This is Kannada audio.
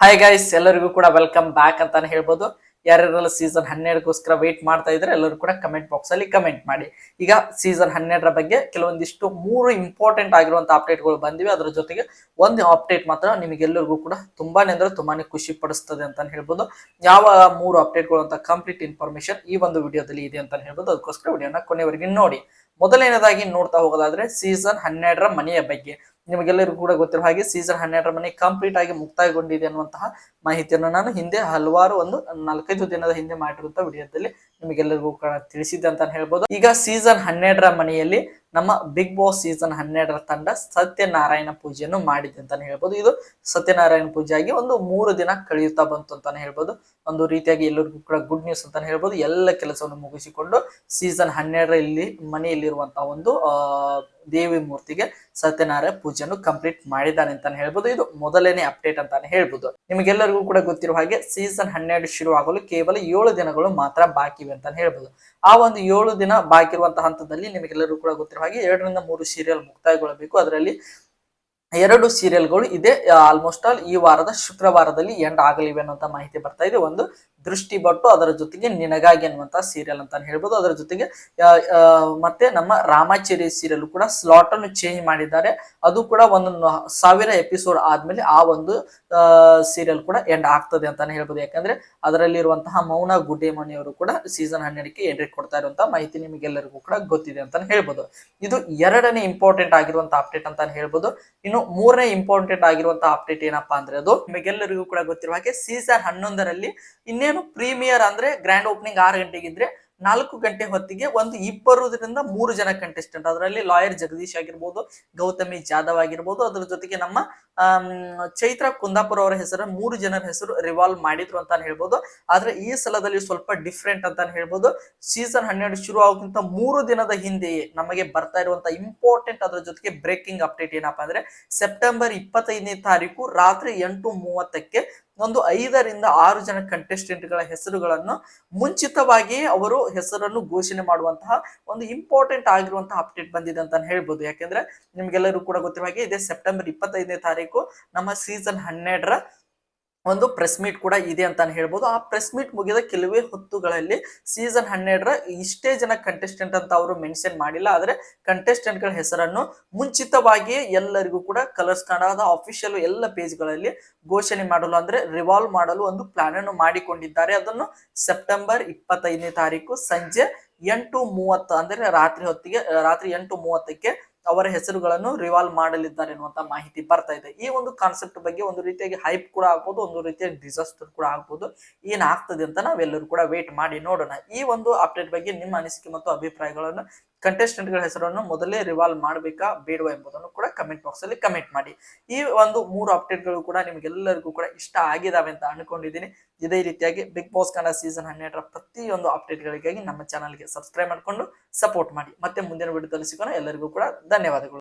ಹಾಯ್ ಗೈಸ್ ಎಲ್ಲರಿಗೂ ಕೂಡ ವೆಲ್ಕಮ್ ಬ್ಯಾಕ್ ಅಂತಾನೆ ಹೇಳ್ಬೋದು. ಯಾರ್ಯಾರೆಲ್ಲ ಸೀಸನ್ ಹನ್ನೆರಡಕ್ಕೋಸ್ಕರ ವೆಯ್ಟ್ ಮಾಡ್ತಾ ಇದ್ರೆ ಎಲ್ಲರೂ ಕೂಡ ಕಮೆಂಟ್ ಬಾಕ್ಸ್ ಅಲ್ಲಿ ಕಮೆಂಟ್ ಮಾಡಿ. ಈಗ ಸೀಸನ್ ಹನ್ನೆರಡರ ಬಗ್ಗೆ ಕೆಲವೊಂದಿಷ್ಟು ಮೂರು ಇಂಪಾರ್ಟೆಂಟ್ ಆಗಿರುವಂತ ಅಪ್ಡೇಟ್ಗಳು ಬಂದಿವೆ. ಅದರ ಜೊತೆಗೆ ಒಂದು ಅಪ್ಡೇಟ್ ಮಾತ್ರ ನಿಮಗೆಲ್ಲರಿಗೂ ಕೂಡ ತುಂಬಾನೇ ಅಂದ್ರೆ ತುಂಬಾನೇ ಖುಷಿ ಪಡಿಸ್ತದೆ ಅಂತ ಹೇಳ್ಬೋದು. ಯಾವ ಮೂರು ಅಪ್ಡೇಟ್ಗಳು ಅಂತ ಕಂಪ್ಲೀಟ್ ಇನ್ಫಾರ್ಮೇಶನ್ ಈ ಒಂದು ವಿಡಿಯೋದಲ್ಲಿ ಇದೆ ಅಂತ ಹೇಳ್ಬೋದು. ಅದಕ್ಕೋಸ್ಕರ ವಿಡಿಯೋನ ಕೊನೆವರೆಗೆ ನೋಡಿ. ಮೊದಲನೇದಾಗಿ ನೋಡ್ತಾ ಹೋಗೋದಾದ್ರೆ ಸೀಸನ್ ಹನ್ನೆರಡರ ಮನೆಯ ಬಗ್ಗೆ. ನಿಮಗೆಲ್ಲರಿಗೂ ಕೂಡ ಗೊತ್ತಿರುವ ಹಾಗೆ ಸೀಸನ್ ಹನ್ನೆರಡರ ಮನೆ ಕಂಪ್ಲೀಟ್ ಆಗಿ ಮುಕ್ತಾಯಗೊಂಡಿದೆ ಅನ್ನುವಂತಹ ಮಾಹಿತಿಯನ್ನು ನಾನು ಹಿಂದೆ ಹಲವಾರು ಒಂದು ನಾಲ್ಕೈದು ದಿನದ ಹಿಂದೆ ಮಾಡಿರುವಂತಹ ವಿಡಿಯೋದಲ್ಲಿ ನಿಮಗೆಲ್ಲರಿಗೂ ಕೂಡ ತಿಳಿಸಿದ್ದೆ ಅಂತ ಹೇಳ್ಬೋದು. ಈಗ ಸೀಸನ್ ಹನ್ನೆರಡರ ಮನೆಯಲ್ಲಿ ನಮ್ಮ ಬಿಗ್ ಬಾಸ್ ಸೀಸನ್ ಹನ್ನೆರಡರ ತಂಡ ಸತ್ಯನಾರಾಯಣ ಪೂಜೆಯನ್ನು ಮಾಡಿದೆ ಅಂತಾನೆ ಹೇಳ್ಬೋದು. ಇದು ಸತ್ಯನಾರಾಯಣ ಪೂಜೆ ಆಗಿ ಒಂದು ಮೂರು ದಿನ ಕಳೆಯುತ್ತಾ ಬಂತು ಅಂತಾನೆ ಹೇಳ್ಬೋದು. ಒಂದು ರೀತಿಯಾಗಿ ಎಲ್ಲರಿಗೂ ಕೂಡ ಗುಡ್ ನ್ಯೂಸ್ ಅಂತಾನೆ ಹೇಳ್ಬೋದು. ಎಲ್ಲ ಕೆಲಸವನ್ನು ಮುಗಿಸಿಕೊಂಡು ಸೀಸನ್ ಹನ್ನೆರಡರಲ್ಲಿ ಮನೆಯಲ್ಲಿರುವಂತಹ ಒಂದು ದೇವಿ ಮೂರ್ತಿಗೆ ಸತ್ಯನಾರಾಯಣ ಪೂಜೆಯನ್ನು ಕಂಪ್ಲೀಟ್ ಮಾಡಿದ್ದಾನೆ ಅಂತಾನೆ ಹೇಳ್ಬೋದು. ಇದು ಮೊದಲನೇ ಅಪ್ಡೇಟ್ ಅಂತಾನೆ ಹೇಳ್ಬೋದು. ನಿಮಗೆಲ್ಲರಿಗೂ ಕೂಡ ಗೊತ್ತಿರುವ ಹಾಗೆ ಸೀಸನ್ ಹನ್ನೆರಡು ಶುರುವಾಗಲು ಕೇವಲ ಏಳು ದಿನಗಳು ಮಾತ್ರ ಬಾಕಿ ಇವೆ ಅಂತಾನೆ ಹೇಳ್ಬೋದು. ಆ ಒಂದು ಏಳು ದಿನ ಬಾಕಿ ಇರುವಂತಹ ಹಂತದಲ್ಲಿ ನಿಮಗೆಲ್ಲರಿಗೂ ಕೂಡ ಗೊತ್ತಿರುವ ಹಾಗೆ ಎರಡರಿಂದ ಮೂರು ಸೀರಿಯಲ್ ಮುಕ್ತಾಯಗೊಳ್ಳಬೇಕು. ಅದರಲ್ಲಿ ಎರಡು ಸೀರಿಯಲ್ಗಳು ಇದೆ. ಆಲ್ಮೋಸ್ಟ್ ಆಲ್ ಈ ವಾರದ ಶುಕ್ರವಾರದಲ್ಲಿ ಎಂಡ್ ಆಗಲಿವೆ ಅನ್ನುವಂತ ಮಾಹಿತಿ ಬರ್ತಾ ಇದೆ. ಒಂದು ದೃಷ್ಟಿ ಬಟ್ಟು ಅದರ ಜೊತೆಗೆ ನಿನಗಾಗಿ ಅನ್ನುವಂತಹ ಸೀರಿಯಲ್ ಅಂತ ಹೇಳ್ಬೋದು. ಅದರ ಜೊತೆಗೆ ಮತ್ತೆ ನಮ್ಮ ರಾಮಾಚೇರಿ ಸೀರಿಯಲ್ ಕೂಡ ಸ್ಲಾಟ್ ಅನ್ನು ಚೇಂಜ್ ಮಾಡಿದ್ದಾರೆ. ಅದು ಕೂಡ ಒಂದು ಸಾವಿರ ಎಪಿಸೋಡ್ ಆದ್ಮೇಲೆ ಆ ಒಂದು ಸೀರಿಯಲ್ ಕೂಡ ಎಂಡ್ ಆಗ್ತದೆ ಅಂತಾನೆ ಹೇಳ್ಬೋದು. ಯಾಕಂದ್ರೆ ಅದರಲ್ಲಿರುವಂತಹ ಮೌನ ಗುಡ್ಡೇಮಣಿಯವರು ಕೂಡ ಸೀಸನ್ ಹನ್ನೆರಡಕ್ಕೆ ಎಂಟ್ರಿ ಕೊಡ್ತಾ ಇರುವಂತಹ ಮಾಹಿತಿ ನಿಮಗೆಲ್ಲರಿಗೂ ಕೂಡ ಗೊತ್ತಿದೆ ಅಂತಾನೆ ಹೇಳ್ಬೋದು. ಇದು ಎರಡನೇ ಇಂಪಾರ್ಟೆಂಟ್ ಆಗಿರುವಂತಹ ಅಪ್ಡೇಟ್ ಅಂತಾನೆ ಹೇಳ್ಬೋದು. ಇನ್ನು ಮೂರನೇ ಇಂಪಾರ್ಟೆಂಟ್ ಆಗಿರುವಂತಹ ಅಪ್ಡೇಟ್ ಏನಪ್ಪಾ ಅಂದ್ರೆ ಅದು ನಿಮಗೆಲ್ಲರಿಗೂ ಕೂಡ ಗೊತ್ತಿರುವ ಹಾಗೆ ಸೀಸನ್ ಹನ್ನೊಂದರಲ್ಲಿ ಇನ್ನೇನು ಪ್ರೀಮಿಯರ್ ಅಂದ್ರೆ ಗ್ರ್ಯಾಂಡ್ ಓಪನಿಂಗ್ ಆರು ಗಂಟೆಗಿದ್ರೆ ನಾಲ್ಕು ಗಂಟೆ ಹೊತ್ತಿಗೆ ಒಂದು ಇಬ್ಬರುದರಿಂದ ಮೂರು ಜನ ಕಂಟೆಸ್ಟೆಂಟ್ ಅದರಲ್ಲಿ ಲಾಯರ್ ಜಗದೀಶ್ ಆಗಿರ್ಬೋದು, ಗೌತಮಿ ಜಾಧವ್ ಆಗಿರ್ಬೋದು, ಅದರ ಜೊತೆಗೆ ನಮ್ಮ ಚೈತ್ರ ಕುಂದಾಪುರ ಅವರ ಹೆಸರು, ಮೂರು ಜನರ ಹೆಸರು ರಿವಾಲ್ವ್ ಮಾಡಿದ್ರು ಅಂತಾನೆ ಹೇಳ್ಬೋದು. ಆದ್ರೆ ಈ ಸಲದಲ್ಲಿ ಸ್ವಲ್ಪ ಡಿಫ್ರೆಂಟ್ ಅಂತಾನೆ ಹೇಳ್ಬೋದು. ಸೀಸನ್ ಹನ್ನೆರಡು ಶುರು ಆಗೋಕ್ಕಿಂತ ಮೂರು ದಿನದ ಹಿಂದೆಯೇ ನಮಗೆ ಬರ್ತಾ ಇರುವಂತ ಇಂಪಾರ್ಟೆಂಟ್ ಅದರ ಜೊತೆಗೆ ಬ್ರೇಕಿಂಗ್ ಅಪ್ಡೇಟ್ ಏನಪ್ಪಾ ಅಂದ್ರೆ ಸೆಪ್ಟೆಂಬರ್ ಇಪ್ಪತ್ತೈದನೇ ತಾರೀಕು ರಾತ್ರಿ ಎಂಟು ಮೂವತ್ತಕ್ಕೆ ಒಂದು ಐದರಿಂದ ಆರು ಜನ ಕಂಟೆಸ್ಟೆಂಟ್ಗಳ ಹೆಸರುಗಳನ್ನು ಮುಂಚಿತವಾಗಿ ಅವರು ಹೆಸರನ್ನು ಘೋಷಣೆ ಮಾಡುವಂತಹ ಒಂದು ಇಂಪಾರ್ಟೆಂಟ್ ಆಗಿರುವಂತಹ ಅಪ್ಡೇಟ್ ಬಂದಿದೆ ಅಂತ ಹೇಳ್ಬೋದು. ಯಾಕೆಂದ್ರೆ ನಿಮ್ಗೆಲ್ಲರೂ ಕೂಡ ಗೊತ್ತಿರುವ ಹಾಗೆ ಇದೇ ಸೆಪ್ಟೆಂಬರ್ ಇಪ್ಪತ್ತೈದನೇ ತಾರೀಕು ನಮ್ಮ ಸೀಸನ್ ಹನ್ನೆರಡರ ಒಂದು ಪ್ರೆಸ್ ಮೀಟ್ ಕೂಡ ಇದೆ ಅಂತಾನೆ ಹೇಳ್ಬೋದು. ಆ ಪ್ರೆಸ್ ಮೀಟ್ ಮುಗಿದ ಕೆಲವೇ ಹೊತ್ತುಗಳಲ್ಲಿ ಸೀಸನ್ ಹನ್ನೆರಡರ ಇಷ್ಟೇ ಜನ ಕಂಟೆಸ್ಟೆಂಟ್ ಅಂತ ಅವರು ಮೆನ್ಷನ್ ಮಾಡಿಲ್ಲ. ಆದರೆ ಕಂಟೆಸ್ಟೆಂಟ್ಗಳ ಹೆಸರನ್ನು ಮುಂಚಿತವಾಗಿಯೇ ಎಲ್ಲರಿಗೂ ಕೂಡ ಕಲರ್ಸ್ ಕನ್ನಡದ ಅಫಿಷಿಯಲ್ ಎಲ್ಲ ಪೇಜ್ಗಳಲ್ಲಿ ಘೋಷಣೆ ಮಾಡಲು ಅಂದ್ರೆ ರಿವಾಲ್ವ್ ಮಾಡಲು ಒಂದು ಪ್ಲಾನ್ ಅನ್ನು ಮಾಡಿಕೊಂಡಿದ್ದಾರೆ. ಅದನ್ನು ಸೆಪ್ಟೆಂಬರ್ ಇಪ್ಪತ್ತೈದನೇ ತಾರೀಕು ಸಂಜೆ ಎಂಟು ಮೂವತ್ತು ಅಂದ್ರೆ ರಾತ್ರಿ ಹೊತ್ತಿಗೆ, ರಾತ್ರಿ ಎಂಟು ಮೂವತ್ತಕ್ಕೆ ಅವರ ಹೆಸರುಗಳನ್ನು ರಿವಾಲ್ವ್ ಮಾಡಲಿದ್ದಾರೆ ಅನ್ನುವಂತ ಮಾಹಿತಿ ಬರ್ತಾ ಇದೆ. ಈ ಒಂದು ಕಾನ್ಸೆಪ್ಟ್ ಬಗ್ಗೆ ಒಂದು ರೀತಿಯಾಗಿ ಹೈಪ್ ಕೂಡ ಆಗ್ಬೋದು, ಒಂದು ರೀತಿಯಾಗಿ ಡಿಸಾಸ್ಟರ್ ಕೂಡ ಆಗ್ಬೋದು. ಏನಾಗ್ತದೆ ಅಂತ ನಾವೆಲ್ಲರೂ ಕೂಡ ವೇಟ್ ಮಾಡಿ ನೋಡೋಣ. ಈ ಒಂದು ಅಪ್ಡೇಟ್ ಬಗ್ಗೆ ನಿಮ್ಮ ಅನಿಸಿಕೆ ಮತ್ತು ಅಭಿಪ್ರಾಯಗಳನ್ನು ಕಂಟೆಸ್ಟೆಂಟ್ಗಳ ಹೆಸರನ್ನು ಮೊದಲೇ ರಿವಾಲ್ವ್ ಮಾಡಬೇಕಾ ಬೇಡವಾ ಎಂಬುದನ್ನು ಕೂಡ ಕಮೆಂಟ್ ಬಾಕ್ಸ್ ಅಲ್ಲಿ ಕಮೆಂಟ್ ಮಾಡಿ. ಈ ಒಂದು ಮೂರು ಅಪ್ಡೇಟ್ಗಳು ಕೂಡ ನಿಮಗೆಲ್ಲರಿಗೂ ಕೂಡ ಇಷ್ಟ ಆಗಿದಾವೆ ಅಂತ ಅನ್ಕೊಂಡಿದ್ದೀನಿ. ಇದೇ ರೀತಿಯಾಗಿ ಬಿಗ್ ಬಾಸ್ ಕನ್ನಡ ಸೀಸನ್ ಹನ್ನೆರಡರ ಪ್ರತಿಯೊಂದು ಅಪ್ಡೇಟ್ಗಳಿಗಾಗಿ ನಮ್ಮ ಚಾನಲ್ಗೆ ಸಬ್ಸ್ಕ್ರೈಬ್ ಮಾಡಿಕೊಂಡು ಸಪೋರ್ಟ್ ಮಾಡಿ. ಮತ್ತೆ ಮುಂದಿನ ವಿಡಿಯೋದಲ್ಲಿ ಸಿಗೋಣ. ಎಲ್ಲರಿಗೂ ಕೂಡ ಧನ್ಯವಾದಗಳು.